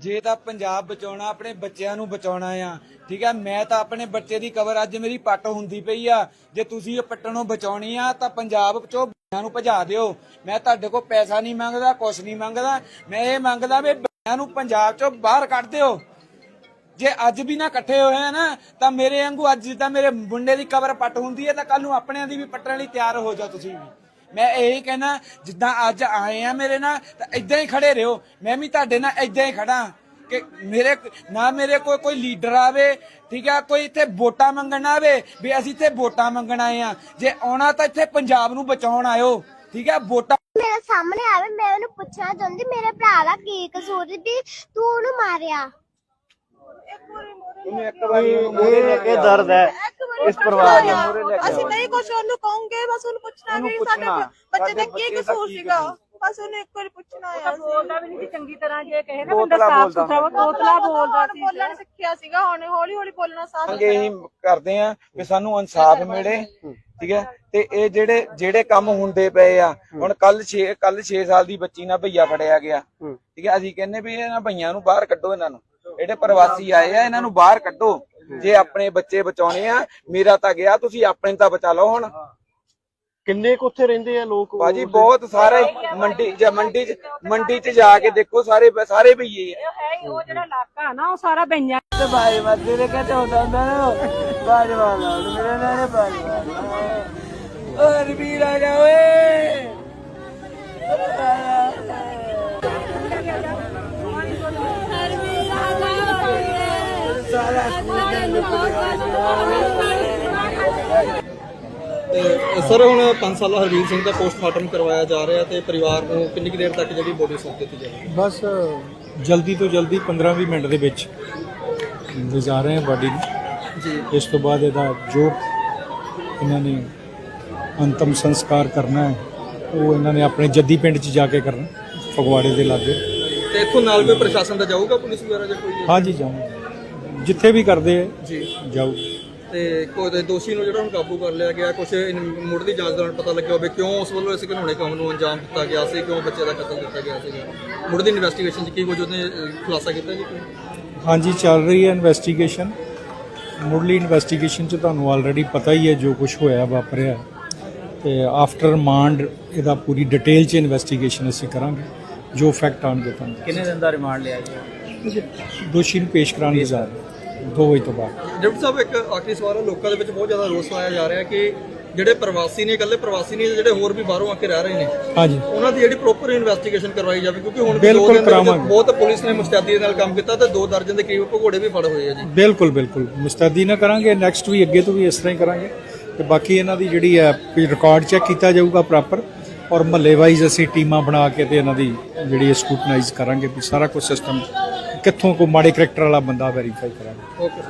ਜੇ ਤਾਂ ਪੰਜਾਬ ਬਚਾਉਣਾ, ਆਪਣੇ ਬੱਚਿਆਂ ਨੂੰ ਬਚਾਉਣਾ ਆ, ਠੀਕ ਹੈ ਮੈਂ ਤਾਂ ਆਪਣੇ ਬੱਚੇ ਦੀ ਕਬਰ ਅੱਜ ਮੇਰੀ ਪੱਟ ਹੁੰਦੀ ਪਈ ਆ। ਜੇ ਤੁਸੀਂ ਇਹ ਪੱਟਣੋਂ ਬਚਾਉਣੀ ਆ, ਤਾਂ ਪੰਜਾਬ ਚੋਂ ਬੱਚਿਆਂ ਨੂੰ ਭਜਾ ਦਿਓ। ਮੈਂ ਤੁਹਾਡੇ ਕੋਲ ਪੈਸਾ ਨਹੀਂ ਮੰਗਦਾ, ਕੁਛ ਨਹੀਂ ਮੰਗਦਾ। ਮੈਂ ਇਹ ਮੰਗਦਾ ਵੀ ਬੱਚਿਆਂ ਨੂੰ ਪੰਜਾਬ ਚੋਂ ਬਾਹਰ ਕੱਢ ਦਿਓ। ਜੇ ਅੱਜ ਵੀ ਨਾ ਇਕੱਠੇ ਹੋਏ ਆ ਨਾ, ਤਾਂ ਮੇਰੇ ਵਾਂਗੂ ਅੱਜ ਜਿੱਦਾਂ ਮੇਰੇ ਮੁੰਡੇ ਦੀ ਕਬਰ ਪੱਟ ਹੁੰਦੀ ਹੈ ਤਾਂ ਕੱਲ ਨੂੰ ਆਪਣਿਆਂ ਦੀ ਵੀ ਪੱਟਣ ਲਈ ਤਿਆਰ ਹੋ ਜਾ ਤੁਸੀਂ ਵੀ। ਮੈਂ ਇਹੀ ਕਹਿਣਾ ਜਿੱਦਾਂ ਅੱਜ ਆਏ ਆ ਮੇਰੇ ਨਾਲ ਤਾਂ ਇਦਾਂ ਹੀ ਖੜੇ ਰਹੋ। ਮੈਂ ਵੀ ਤੁਹਾਡੇ ਨਾਲ ਇਦਾਂ ਹੀ ਖੜਾ ਕਿ ਮੇਰੇ ਨਾ ਮੇਰੇ ਕੋਲ ਕੋਈ ਲੀਡਰ ਆਵੇ ਠੀਕ ਆ ਕੋਈ ਇੱਥੇ ਵੋਟਾਂ ਮੰਗਣ ਆਵੇ ਵੀ ਅਸੀਂ ਇੱਥੇ ਵੋਟਾਂ ਮੰਗਣ ਆਏ ਆ। ਜੇ ਆਉਣਾ ਤਾਂ ਇੱਥੇ ਪੰਜਾਬ ਨੂੰ ਬਚਾਉਣ ਆਇਓ ਠੀਕ ਆ ਵੋਟਾਂ ਮੇਰੇ ਸਾਹਮਣੇ ਆਵੇ ਮੈਂ ਉਹਨੂੰ ਪੁੱਛਣਾ ਚਾਹੁੰਦੀ ਮੇਰੇ ਭਰਾ ਦਾ ਕੀ ਕਸੂਰ ਸੀ ਵੀ ਤੂੰ ਉਹਨੂੰ ਮਾਰਿਆ? ਇਹਨੂੰ ਇੱਕ ਵਾਰੀ ਇਹ ਇਹ ਦਰਦ ਹੈ। ਇਸ ਪਰਿਵਾਰ ਨੂੰ ਅਸੀਂ ਨਹੀਂ ਕੁਝ ਉਹਨੂੰ ਕਹੋਗੇ ਬਸ ਉਹਨੂੰ ਪੁੱਛਣਾ ਕਿ ਪੁੱਛਣਾ, ਸਾਡੇ ਬੱਚੇ ਦਾ ਕੀ ਦਾ ਕਸੂਰ ਕੀ ਸੀਗਾ? ਬਸ ਉਹਨੂੰ ਇੱਕ ਵਾਰੀ ਪੁੱਛਣਾ ਆ ਬੋਲਦਾ ਵੀ ਨਹੀਂ ਸੀ ਚੰਗੀ ਤਰ੍ਹਾਂ ਜੇ ਕਹੇ ਨਾ ਬੰਦਾ ਸਾਫ਼। ਸੁਥਰਾ ਵਾ ਤੋਤਲਾ ਬੋਲਦਾ ਸੀ ਬੋਲਣ ਸਿੱਖਿਆ ਸੀਗਾ ਹੁਣ ਹੌਲੀ ਹੌਲੀ ਬੋਲਣਾ ਸਾਫ਼ ਮੰਗੇ ਹੀ ਕਰਦੇ ਆ ਕਿ ਸਾਨੂੰ ਇਨਸਾਫ ਮਿਲੇ ਠੀਕ ਹੈ? ਤੇ ਇਹ ਜਿਹੜੇ ਜਿਹੜੇ ਕੰਮ ਹੁੰਦੇ ਪਏ ਆ ਹੁਣ ਕੱਲ 6 ਕੱਲ 6 ਸਾਲ ਦੀ ਬੱਚੀ ਨਾਲ ਭਈਆ ਫੜਿਆ ਗਿਆ। ਠੀਕ ਹੈ? ਅਸੀਂ ਕਹਿੰਨੇ ਵੀ ਇਹਨਾਂ ਭਈਆਂ ਨੂੰ ਬਾਹਰ ਕੱਢੋ ਇਹਨਾਂ ਨੂੰ। ਜਿਹੜੇ ਪ੍ਰਵਾਸੀ ਆਏ ਆ ਇਹਨਾਂ ਨੂੰ ਬਾਹਰ ਕੱਢੋ। ਜੇ ਆਪਣੇ ਬੱਚੇ ਬਚਾਉਣੇ ਆ ਮੇਰਾ ਤਾਂ ਗਿਆ ਤੁਸੀਂ ਆਪਣੇ ਤਾਂ ਬਚਾ ਲਓ ਹੁਣ। ਕਿੰਨੇ ਕੁ ਉੱਥੇ ਰਹਿੰਦੇ ਆ ਲੋਕ ਬਾਜੀ ਬਹੁਤ ਸਾਰੇ ਮੰਡੀ ਜਾਂ ਮੰਡੀ ਚ ਮੰਡੀ ਚ ਜਾ ਕੇ ਦੇਖੋ ਸਾਰੇ ਸਾਰੇ ਭਈਏ ਆ। ਉਹ ਜਿਹੜਾ ਇਲਾਕਾ ਨਾ ਉਹ ਸਾਰਾ ਬਈਆਂ ਤੇ ਬਾਈ ਮੱਦੇ ਦੇ ਕਹਤੇ ਹੁੰਦਾ ਹੁੰਦਾ ਨਾ ਬਾਜ ਵਾਲਾ ਮੇਰੇ ਨਾਲ ਬਾਜ ਵਾਲਾ ਓਏ ਵੀਰ ਆ ਜਾ ਓਏ। ਤੇ ਸਰ ਹੁਣ 5 ਸਾਲਾ ਹਰਵੀਰ ਸਿੰਘ ਦਾ ਪੋਸਟਮਾਰਟਮ ਕਰਵਾਇਆ ਜਾ ਰਿਹਾ ਤੇ ਪਰਿਵਾਰ ਨੂੰ ਕਿੰਨੀ ਕੁ ਦੇਰ ਤੱਕ ਜਿਹੜੀ ਬੋਡੀ ਸੌਂਪ ਦਿੱਤੀ ਜਾਏਗੀ ਬਸ ਜਲਦੀ ਤੋਂ ਜਲਦੀ 15-20 ਮਿੰਟ ਦੇ ਵਿੱਚ ਲਿਜਾ ਰਹੇ ਹਾਂ ਬਾਡੀ ਨੂੰ। ਜੀ। ਇਸ ਤੋਂ ਬਾਅਦ ਇਹਦਾ ਜੋ ਇਹਨਾਂ ਨੇ ਅੰਤਮ ਸੰਸਕਾਰ ਕਰਨਾ ਹੈ ਉਹ ਇਹਨਾਂ ਨੇ ਆਪਣੇ ਜੱਦੀ ਪਿੰਡ 'ਚ ਜਾ ਕੇ ਕਰਨਾ ਫਗਵਾੜੇ ਦੇ ਲਾਗੇ। ਤੇ ਇੱਥੋਂ ਨਾਲ ਕੋਈ ਪ੍ਰਸ਼ਾਸਨ ਦਾ ਜਾਊਗਾ ਪੁਲਿਸ ਵਗੈਰਾ ਜਾਂ ਕੋਈ? ਹਾਂਜੀ ਜਾਵਾਂਗੇ ਜਿੱਥੇ ਵੀ ਕਰਦੇ ਹੈ ਜੀ। ਜਾਓ। ਤੇ ਕੋਈ ਦੋਸ਼ੀ ਨੂੰ ਜਿਹੜਾ ਹੁਣ ਕਾਬੂ ਕਰ ਲਿਆ ਗਿਆ ਕੁਝ ਮੁੱਢ ਦੀ ਜਾਂਚ ਦੌਰਾਨ ਪਤਾ ਲੱਗਿਆ ਹੋਵੇ ਕਿਉਂ ਉਸ ਵੱਲੋਂ ਇਸ ਘਿਨੌਣੇ ਕੰਮ ਨੂੰ ਅੰਜਾਮ ਦਿੱਤਾ ਗਿਆ ਸੀ ਕਿਉਂ ਬੱਚੇ ਦਾ ਕਤਲ ਕੀਤਾ ਗਿਆ ਸੀਗਾ। ਮੁੱਢ ਦੀ ਇਨਵੈਸਟੀਗੇਸ਼ਨ 'ਚ ਕੀ ਕੁਝ ਉਹਨੇ ਖੁਲਾਸਾ ਕੀਤਾ ਜੀ ਕੋਈ? ਹਾਂਜੀ ਚੱਲ ਰਹੀ ਹੈ ਇਨਵੈਸਟੀਗੇਸ਼ਨ ਮੁੱਢਲੀ ਇਨਵੈਸਟੀਗੇਸ਼ਨ 'ਚ ਤੁਹਾਨੂੰ ਆਲਰੇਡੀ ਪਤਾ ਹੀ ਹੈ ਜੋ ਕੁਝ ਹੋਇਆ ਵਾਪਰਿਆ। ਤੇ ਆਫਟਰ ਰਿਮਾਂਡ ਇਹਦਾ ਪੂਰੀ ਡਿਟੇਲ 'ਚ ਇਨਵੈਸਟੀਗੇਸ਼ਨ ਅਸੀਂ ਕਰਾਂਗੇ ਜੋ ਫੈਕਟ ਆਉਣਗੇ ਤੁਹਾਨੂੰ ਕਿੰਨੇ ਦਿਨ ਦਾ ਰਿਮਾਂਡ ਲਿਆ ਜੀ? ਦੋਸ਼ੀ ਨੂੰ ਪੇਸ਼ ਕਰਾਉਣ ਦੀ ਜਾ ਰਹੇ 2 ਵਜੇ ਤੋਂ ਬਾਅਦ। ਡਿਪਟੀ ਸਾਹਿਬ ਇੱਕ ਆਖਰੀ ਸਵਾਲ ਹੈ ਲੋਕਾਂ ਦੇ ਵਿੱਚ ਬਹੁਤ ਜ਼ਿਆਦਾ ਰੋਸ ਪਾਇਆ ਜਾ ਰਿਹਾ ਕਿ ਜਿਹੜੇ ਪ੍ਰਵਾਸੀ ਨੇ ਇਕੱਲੇ ਪ੍ਰਵਾਸੀ ਨਹੀਂ ਜਿਹੜੇ ਹੋਰ ਵੀ ਬਾਹਰੋਂ ਆ ਕੇ ਰਹਿ ਰਹੇ ਨੇ ਹਾਂਜੀ। ਉਹਨਾਂ ਦੀ ਜਿਹੜੀ ਪ੍ਰੋਪਰ ਇਨਵੈਸਟੀਗੇਸ਼ਨ ਕਰਵਾਈ ਜਾਵੇ ਕਿਉਂਕਿ ਹੁਣ ਵੀ ਦੋ ਦਿਨ ਦੇ ਵਿੱਚ ਕਰਾਵਾਂਗੇ। ਬਹੁਤ ਪੁਲਿਸ ਨੇ ਮੁਸਤੈਦੀ ਦੇ ਨਾਲ ਕੰਮ ਕੀਤਾ ਤੇ ਦੋ ਦਰਜਨ ਦੇ ਕਰੀਬ ਭਗੌੜੇ ਵੀ ਫੜ ਹੋਏ ਆ ਜੀ। ਬਿਲਕੁਲ ਬਿਲਕੁਲ। ਮੁਸਤੈਦੀ ਨਾ ਕਰਾਂਗੇ ਨੈਕਸਟ ਵੀ ਅੱਗੇ ਤੋਂ ਵੀ ਇਸ ਤਰ੍ਹਾਂ ਹੀ ਕਰਾਂਗੇ। ਤੇ ਬਾਕੀ ਇਹਨਾਂ ਦੀ ਜਿਹੜੀ ਹੈ ਰਿਕਾਰਡ ਚੈੱਕ ਕੀਤਾ ਜਾਊਗਾ ਪ੍ਰੋਪਰ ਔਰ ਮਹੱਲੇ ਵਾਈਜ਼ ਅਸੀਂ ਟੀਮਾਂ ਬਣਾ ਕੇ ਤੇ ਇਹਨਾਂ ਦੀ ਜਿਹੜੀ ਸਕੂਟਨਾਈਜ਼ ਕਰਾਂਗੇ ਵੀ ਸਾਰਾ ਕੁਝ ਸਿਸਟਮ ਕਿੱਥੋਂ ਕੋਈ ਮਾੜੇ ਕਰੈਕਟਰ ਵਾਲਾ ਬੰਦਾ ਵੈਰੀਫਾਈ ਕਰਾਂਗੇ ਓਕੇ